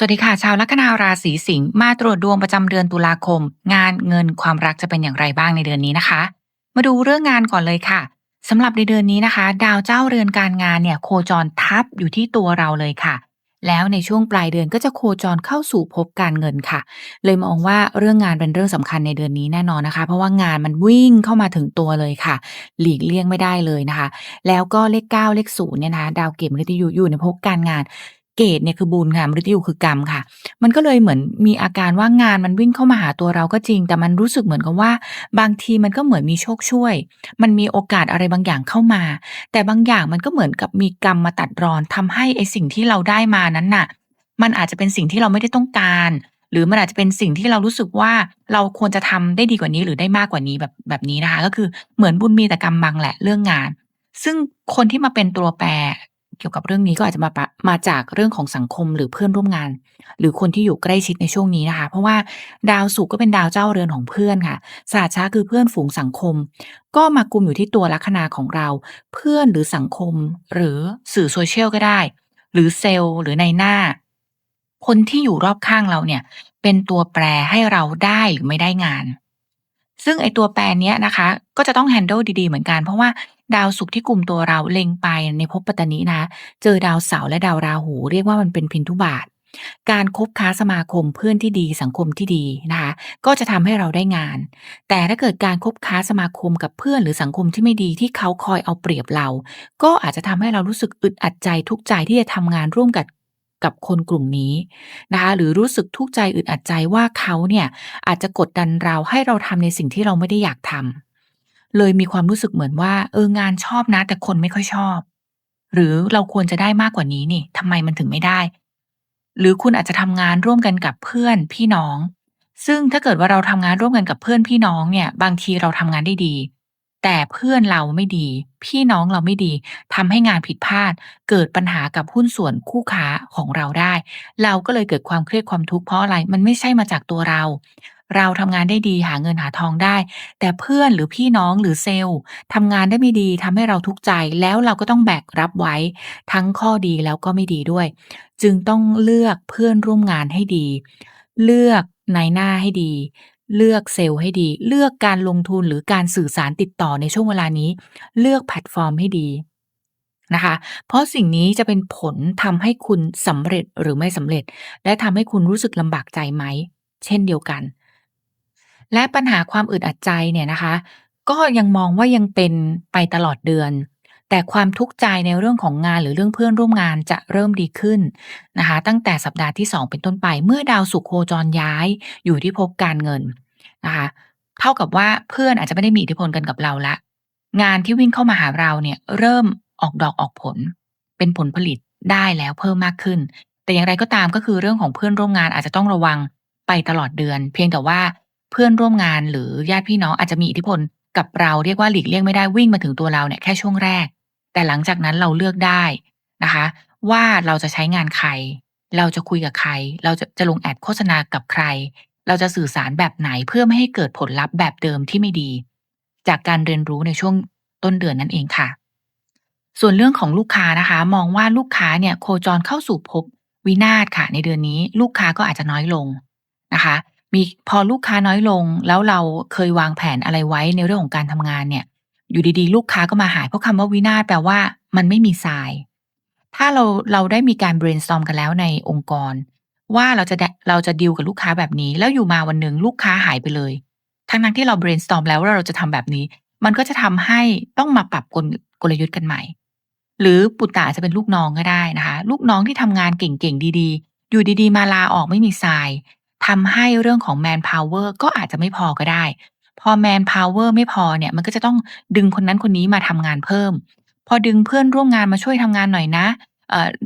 สวัสดีค่ะ ชาวลัคนาราศีสิงห์มาตรวจดวงประจำเดือนตุลาคม งานเงินความรักจะเป็นอย่างไรบ้างในเดือนนี้นะคะ มาดูเรื่องงานก่อนเลยค่ะสำหรับในเดือนนี้นะคะ ดาวเจ้าเรือนการงานเนี่ยโคจรทับอยู่ที่ตัวเราเลยค่ะ แล้วในช่วงปลายเดือนก็จะโคจรเข้าสู่ภพการเงินค่ะ เลยมองว่าเรื่องงานเป็นเรื่องสำคัญในเดือนนี้แน่นอนนะคะ เพราะว่างานมันวิ่งเข้ามาถึงตัวเลยค่ะ หลีกเลี่ยงไม่ได้เลยนะคะ แล้วก็เลขเก้าเลขศูนย์เนี่ยนะคะดาวเกตมฤตยูอยู่ในภพการงาน เกตเนี่ยคือบุญค่ะมฤตยูคือกรรมค่ะ มันก็เลยเหมือนมีอาการว่างานมันวิ่งเข้ามาหาตัวเราก็จริง แต่มันรู้สึกเหมือนกับว่า บางทีมันก็เหมือนมีโชคช่วย มันมีโอกาสอะไรบางอย่างเข้ามา แต่บางอย่างมันก็เหมือนกับมีกรรมมาตัดรอนทำให้ไอสิ่งที่เราได้มานั้นน่ะ มันอาจจะเป็นสิ่งที่เราไม่ได้ต้องการ หรือมันอาจจะเป็นสิ่งที่เรารู้สึกว่าเราควรจะทำได้ดีกว่านี้หรือได้มากกว่านี้แบบแบบนี้นะคะ ก็คือเหมือนบุญมีแต่กรรมบังแหละเรื่องงานซึ่งคนที่มาเป็นตัวแปร เกี่ยวกับเรื่องนี้ก็อาจจะมาปะมาจากเรื่องของสังคมหรือเพื่อนร่วมงาน หรือคนที่อยู่ใกล้ชิดในช่วงนี้นะคะ เพราะว่าดาวศุกร์ก็เป็นดาวเจ้าเรือนของเพื่อนค่ะศาสตร์ช้าคือเพื่อนฝูงสังคม ก็มากุมอยู่ที่ตัวลัคนาของเรา เพื่อนหรือสังคม หรือสื่อโซเชียลก็ได้ หรือเซลล์หรือในหน้า คนที่อยู่รอบข้างเราเนี่ย เป็นตัวแปรให้เราได้หรือไม่ได้งานซึ่งไอตัวแปรเนี้ยนะคะ ก็จะต้อง handle ดีๆ เหมือนกัน เพราะว่า ดาวศุกร์ที่กลุ่มตัวเราเล็งไปในภพปัตตานีนะ เจอดาวเสาร์และดาวราหู เรียกว่ามันเป็นพินทุบาท การคบค้าสมาคมเพื่อนที่ดีสังคมที่ดีนะคะก็จะทำให้เราได้งาน แต่ถ้าเกิดการคบค้าสมาคมกับเพื่อนหรือสังคมที่ไม่ดีที่เขาคอยเอาเปรียบเรา ก็อาจจะทำให้เรารู้สึกอึดอัดใจทุกใจที่จะทำงานร่วมกับกับคนกลุ่มนี้นะคะหรือรู้สึกทุกข์ใจอึดอัดใจว่าเขาเนี่ยอาจจะกดดันเราให้เราทำในสิ่งที่เราไม่ได้อยากทำ เลยมีความรู้สึกเหมือนว่า เอองานชอบนะ แต่คนไม่ค่อยชอบ หรือเราควรจะได้มากกว่านี้นี่ทำไมมันถึงไม่ได้ หรือคุณอาจจะทำงานร่วมกันกับเพื่อนพี่น้อง ซึ่งถ้าเกิดว่าเราทำงานร่วมกันกับเพื่อนพี่น้องเนี่ย บางทีเราทำงานได้ดี แต่เพื่อนเราไม่ดี พี่น้องเราไม่ดีทำให้งานผิดพลาด เกิดปัญหากับหุ้นส่วนคู่ค้าของเราได้ เราก็เลยเกิดความเครียดความทุกข์เพราะอะไรมันไม่ใช่มาจากตัวเรา เราทำงานได้ดีหาเงินหาทองได้ แต่เพื่อนหรือพี่น้องหรือเซลล์ทำงานได้ไม่ดีทำให้เราทุกข์ใจ แล้วเราก็ต้องแบกรับไว้ ทั้งข้อดีแล้วก็ไม่ดีด้วย จึงต้องเลือกเพื่อนร่วมงานให้ดี เลือกนายหน้าให้ดี เลือกเซลล์ให้ดี เลือกการลงทุนหรือการสื่อสารติดต่อในช่วงเวลานี้ เลือกแพลตฟอร์มให้ดีนะคะ เพราะสิ่งนี้จะเป็นผลทำให้คุณสำเร็จหรือไม่สำเร็จ และทำให้คุณรู้สึกลำบากใจไหม เช่นเดียวกัน และปัญหาความอึดอัดใจเนี่ยนะคะ ก็ยังมองว่ายังเป็นไปตลอดเดือน แต่ความทุกข์ใจในเรื่องของงานหรือเรื่องเพื่อนร่วมงานจะเริ่มดีขึ้นนะคะ ตั้งแต่สัปดาห์ที่ 2 เป็นต้นไป เมื่อดาวศุกร์โคจรย้ายอยู่ที่ภพการเงินนะคะ เท่ากับว่าเพื่อนอาจจะไม่ได้มีอิทธิพลกันกับเราละ งานที่วิ่งเข้ามาหาเราเนี่ยเริ่มออกดอกออกผล เป็นผลผลิตได้แล้วเพิ่มมากขึ้น แต่อย่างไรก็ตามก็คือเรื่องของเพื่อนร่วมงานอาจจะต้องระวังไปตลอดเดือน เพียงแต่ว่าเพื่อนร่วมงานหรือญาติพี่น้องอาจจะมีอิทธิพลกับเราเรียกว่าหลีกเลี่ยงไม่ได้วิ่งมาถึงตัวเราเนี่ยแค่ช่วงแรก แต่หลังจากนั้นเราเลือกได้นะคะ ว่าเราจะใช้งานใคร เราจะคุยกับใคร เราจะจะลงแอดโฆษณากับใคร เราจะสื่อสารแบบไหนเพื่อไม่ให้เกิดผลลัพธ์แบบเดิมที่ไม่ดี จากการเรียนรู้ในช่วงต้นเดือนนั่นเองค่ะ ส่วนเรื่องของลูกค้านะคะ มองว่าลูกค้าเนี่ยโคจรเข้าสู่ภพวินาศค่ะ ในเดือนนี้ลูกค้าก็อาจจะน้อยลงนะคะมีพอลูกค้าน้อยลงแล้วเราเคยวางแผนอะไรไว้ในเรื่องของการทำงานเนี่ย อยู่ดีๆ ลูกค้าก็มาหายเพราะคำว่าวินาศแปลว่ามันไม่มีทราย ถ้าเราเราได้มีการ brainstorm กันแล้วในองค์กร ว่าเราจะได้เราจะดีลกับลูกค้าแบบนี้ แล้วอยู่มาวันหนึ่งลูกค้าหายไปเลย ทั้งนั้นที่เรา brainstorm แล้วว่าเราจะทำแบบนี้ มันก็จะทำให้ต้องมาปรับกลกลยุทธ์กันใหม่ หรือปุตตะอาจจะเป็นลูกน้องก็ได้นะคะ ลูกน้องที่ทำงานเก่งๆ ดีๆ อยู่ดีๆ มาลาออกไม่มีทรายทำให้เรื่องของ manpower ก็อาจจะไม่พอก็ได้ พอ manpower ไม่พอเนี่ย มันก็จะต้องดึงคนนั้นคนนี้มาทำงานเพิ่ม พอดึงเพื่อนร่วมงานมาช่วยทำงานหน่อยนะ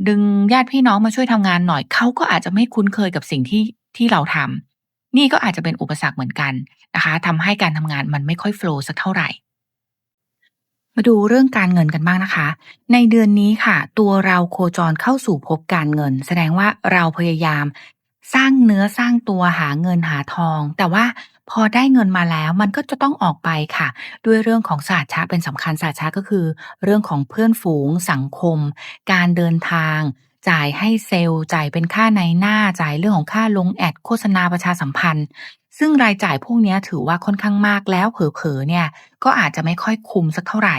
ดึงญาติพี่น้องมาช่วยทำงานหน่อยเขาก็อาจจะไม่คุ้นเคยกับสิ่งที่ที่เราทำนี่ก็อาจจะเป็นอุปสรรคเหมือนกันนะคะทำให้การทำงานมันไม่ค่อยโฟล์สักเท่าไหร่มาดูเรื่องการเงินกันบ้างนะคะ ในเดือนนี้ค่ะ ตัวเราโคจรเข้าสู่ภพการเงิน แสดงว่าเราพยายาม สร้างเนื้อสร้างตัวหาเงินหาทอง แต่ว่า พอได้เงินมาแล้วมันก็จะต้องออกไปค่ะ ด้วยเรื่องของศาสชะเป็นสำคัญศาสชะก็คือ เรื่องของเพื่อนฝูง สังคม การเดินทาง จ่ายให้เซลล์ จ่ายเป็นค่าในหน้าจ่ายเรื่องของค่าลงแอดโฆษณาประชาสัมพันธ์ ซึ่งรายจ่ายพวกนี้ถือว่าค่อนข้างมากแล้วเผลอๆเนี่ยก็อาจจะไม่ค่อยคุ้มสักเท่าไหร่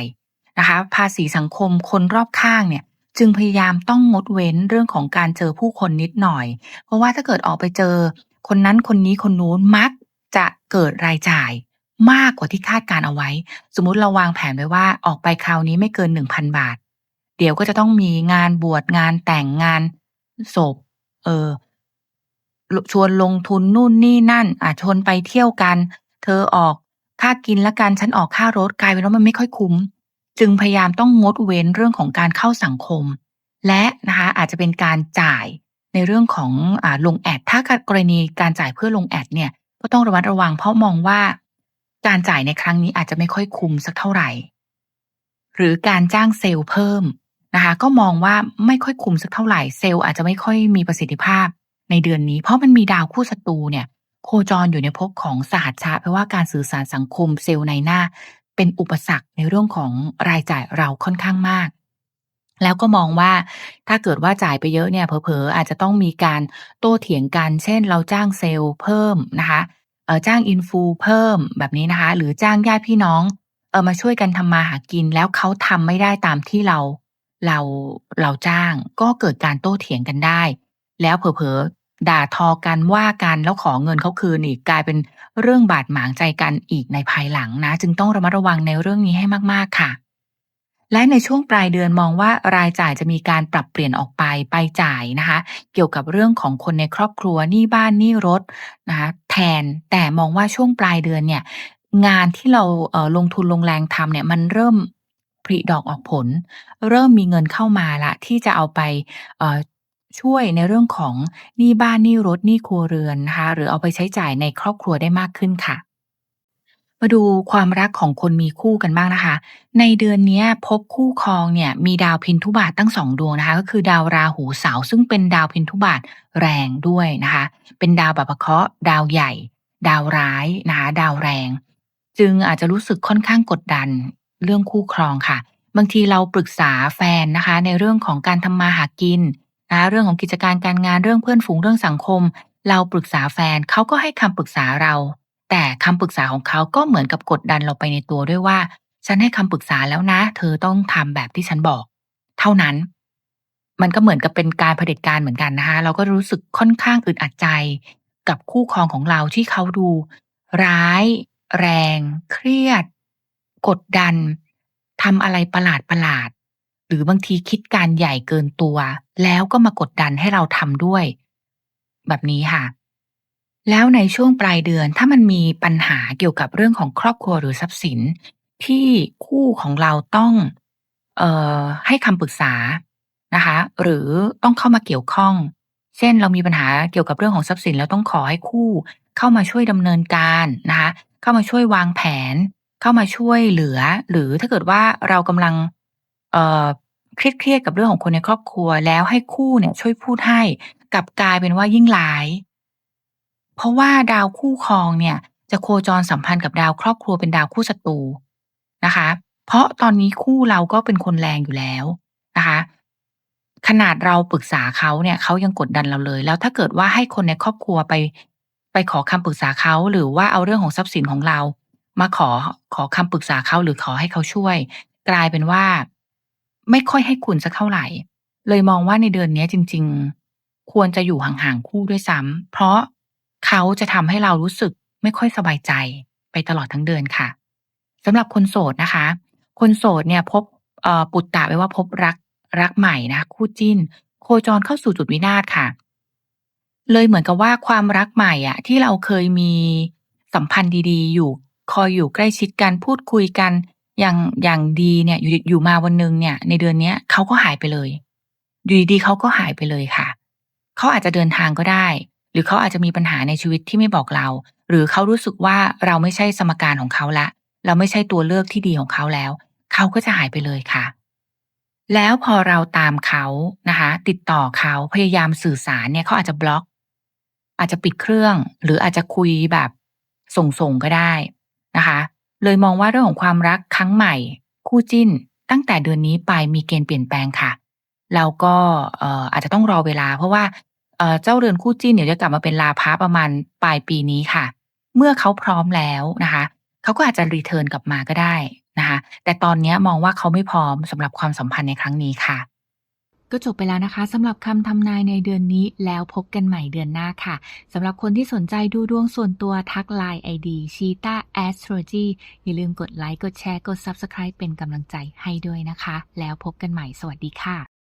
นะคะภาษีสังคมคนรอบข้างเนี่ยจึงพยายามต้องงดเว้นเรื่องของการเจอผู้คนนิดหน่อย เพราะว่าถ้าเกิดออกไปเจอ คนนั้นคนนี้คนนู้นมัก จะเกิดรายจ่ายมากกว่าที่คาดการเอาไว้ สมมุติเราวางแผนไว้ว่าออกไปคราวนี้ไม่เกิน1,000บาท เดี๋ยวก็จะต้องมีงานบวชงานแต่งงานศพ เออ ชวนลงทุนนู่นนี่นั่น อะชวนไปเที่ยวกัน เธอออกค่ากินแล้วกันฉันออกค่ารถกลายเป็นว่ามันไม่ค่อยคุ้ม จึงพยายามต้องงดเว้นเรื่องของการเข้าสังคม และนะคะอาจจะเป็นการจ่ายในเรื่องของอลงแอด ถ้ากรณีการจ่ายเพื่อลงแอดเนี่ย ก็ต้องระมัดระวัง เพราะมองว่าการจ่ายในครั้งนี้อาจจะไม่ค่อยคุ้มสักเท่าไหร่ หรือการจ้างเซลล์เพิ่มนะคะ ก็มองว่าไม่ค่อยคุ้มสักเท่าไหร่เซลล์อาจจะไม่ค่อยมีประสิทธิภาพในเดือนนี้ เพราะมันมีดาวคู่ศัตรูเนี่ย โคจรอยู่ในภพของสหัชชะแปลว่าการสื่อสารสังคมเซลล์ในหน้า เป็นอุปสรรคในเรื่องของรายจ่ายเราค่อนข้างมาก แล้วก็มองว่า ถ้าเกิดว่าจ่ายไปเยอะเนี่ย เผลอ ๆ อาจจะต้องมีการโต้เถียงกัน เช่น เราจ้างเซลล์เพิ่มนะคะ เออจ้างอินฟูเพิ่มแบบนี้นะคะ หรือจ้างญาติพี่น้อง เออมาช่วยกันทำมาหากิน แล้วเขาทำไม่ได้ตามที่เรา เรา เราจ้าง ก็เกิดการโต้เถียงกันได้ แล้วเผลอ ๆ ด่าทอกัน ว่ากัน แล้วขอเงินเขาคืนอีก กลายเป็นเรื่องบาดหมางใจกันอีกในภายหลังนะ จึงต้องระมัดระวังในเรื่องนี้ให้มาก ๆ ค่ะ และในช่วงปลายเดือนมองว่ารายจ่ายจะมีการปรับเปลี่ยนออกไปไปจ่ายนะคะ เกี่ยวกับเรื่องของคนในครอบครัวหนี้บ้านหนี้รถนะคะแทนแต่มองว่าช่วงปลายเดือนเนี่ยงานที่เราเลงทุนลงแรงทำเนี่ยมันเริ่มผลิดอกออกผล เริ่มมีเงินเข้ามาละ ที่จะเอาไปช่วยในเรื่องของหนี้บ้านหนี้รถหนี้ครัวเรือนนะคะหรือเอาไปใช้จ่ายในครอบครัวได้มากขึ้นค่ะ มาดูความรักของคนมีคู่กันบ้างนะคะ ในเดือนนี้พบคู่ครองเนี่ยมีดาวพินทุบาทตั้งสองดวงนะคะ ก็คือดาวราหูเสาซึ่งเป็นดาวพินทุบาทแรงด้วยนะคะ เป็นดาวแบบเคราะห์ดาวใหญ่ ดาวร้ายนะคะดาวแรง จึงอาจจะรู้สึกค่อนข้างกดดันเรื่องคู่ครองค่ะ บางทีเราปรึกษาแฟนนะคะ ในเรื่องของการทำมาหากินนะะเรื่องของกิจการการงานเรื่องเพื่อนฝูงเรื่องสังคม เราปรึกษาแฟนเขาก็ให้คำปรึกษาเรา แต่คำปรึกษาของเขาก็เหมือนกับกดดันเราไปในตัวด้วยว่า ฉันให้คำปรึกษาแล้วนะ เธอต้องทำแบบที่ฉันบอก เท่านั้น มันก็เหมือนกับเป็นการเผด็จการเหมือนกันนะคะ เราก็รู้สึกค่อนข้างอึดอัดใจ กับคู่ครองของเราที่เขาดู ร้าย แรง เครียด กดดันทำอะไรประหลาดประหลาด หรือบางทีคิดการใหญ่เกินตัว แล้วก็มากดดันให้เราทำด้วย แบบนี้ค่ะ แล้วในช่วงปลายเดือนถ้ามันมีปัญหาเกี่ยวกับเรื่องของครอบครัวหรือทรัพย์สิน ที่คู่ของเราต้องเอ่อให้คำปรึกษานะคะ หรือต้องเข้ามาเกี่ยวข้อง เช่นเรามีปัญหาเกี่ยวกับเรื่องของทรัพย์สินแล้วต้องขอให้คู่ เข้ามาช่วยดำเนินการนะคะเข้ามาช่วยวางแผน เข้ามาช่วยเหลือ หรือถ้าเกิดว่าเรากำลังเอ่อเครียดกับเรื่องของคนในครอบครัว แล้วให้คู่เนี่ยช่วยพูดให้กลับกลายเป็นว่ายิ่งร้าย เพราะว่าดาวคู่ครองเนี่ยจะโคจรสัมพันธ์กับดาวครอบครัวเป็นดาวคู่ศัตรูนะคะ เพราะตอนนี้คู่เราก็เป็นคนแรงอยู่แล้วนะคะ ขนาดเราปรึกษาเขาเนี่ยเขายังกดดันเราเลย แล้วถ้าเกิดว่าให้คนในครอบครัวไปไปขอคำปรึกษาเขาหรือว่าเอาเรื่องของทรัพย์สินของเรา มาขอขอคำปรึกษาเขาหรือขอให้เขาช่วย กลายเป็นว่า ไม่ค่อยให้คุณสักเท่าไหร่ เลยมองว่าในเดือนนี้จริง ๆ ควรจะอยู่ห่างๆคู่ด้วยซ้ำเพราะ เขาจะทำให้เรารู้สึกไม่ค่อยสบายใจไปตลอดทั้งเดือนค่ะสำหรับคนโสดนะคะ คนโสดเนี่ยพบปุตตะไว้ว่าพบรักรักใหม่นะ คู่จิ้น โคจรเข้าสู่จุดวินาศค่ะ เลยเหมือนกับว่าความรักใหม่อะที่เราเคยมีสัมพันธ์ดีๆ อยู่คอยอยู่ใกล้ชิดกันพูดคุยกันอย่างอย่างดีเนี่ย อยู่อยู่มาวันหนึ่งเนี่ย ในเดือนเนี้ยเขาก็หายไปเลยอยู่ดีๆเขาก็หายไปเลยค่ะ เขาอาจจะเดินทางก็ได้ หรือเขาอาจจะมีปัญหาในชีวิตที่ไม่บอกเรา หรือเขารู้สึกว่าเราไม่ใช่สมการของเขาละ เราไม่ใช่ตัวเลือกที่ดีของเขาแล้ว เขาก็จะหายไปเลยค่ะ แล้วพอเราตามเขานะคะ ติดต่อเขาพยายามสื่อสารเนี่ยเขาอาจจะบล็อก อาจจะปิดเครื่อง หรืออาจจะคุยแบบส่งๆก็ได้นะคะ เลยมองว่าเรื่องของความรักครั้งใหม่ คู่จิ้น ตั้งแต่เดือนนี้ไปมีเกณฑ์เปลี่ยนแปลงค่ะแล้วก็อาจจะต้องรอเวลา เพราะว่า เจ้าเรือนคู่จิ้นเดี๋ยวจะกลับมาเป็นลาภะประมาณปลายปีนี้ค่ะ เมื่อเขาพร้อมแล้วนะคะเขาก็อาจจะรีเทิร์นกลับมาก็ได้นะคะแต่ตอนนี้มองว่าเขาไม่พร้อมสำหรับความสัมพันธ์ในครั้งนี้ค่ะ ก็จบไปแล้วนะคะสำหรับคำทำนายในเดือนนี้แล้วพบกันใหม่เดือนหน้าค่ะสำหรับคนที่สนใจดูดวงส่วนตัวทักไลน์ ID Cheetah Astrology อย่าลืมกดไลค์กดแชร์กด Subscribe เป็นกำลังใจให้ด้วยนะคะ แล้วพบกันใหม่สวัสดีค่ะ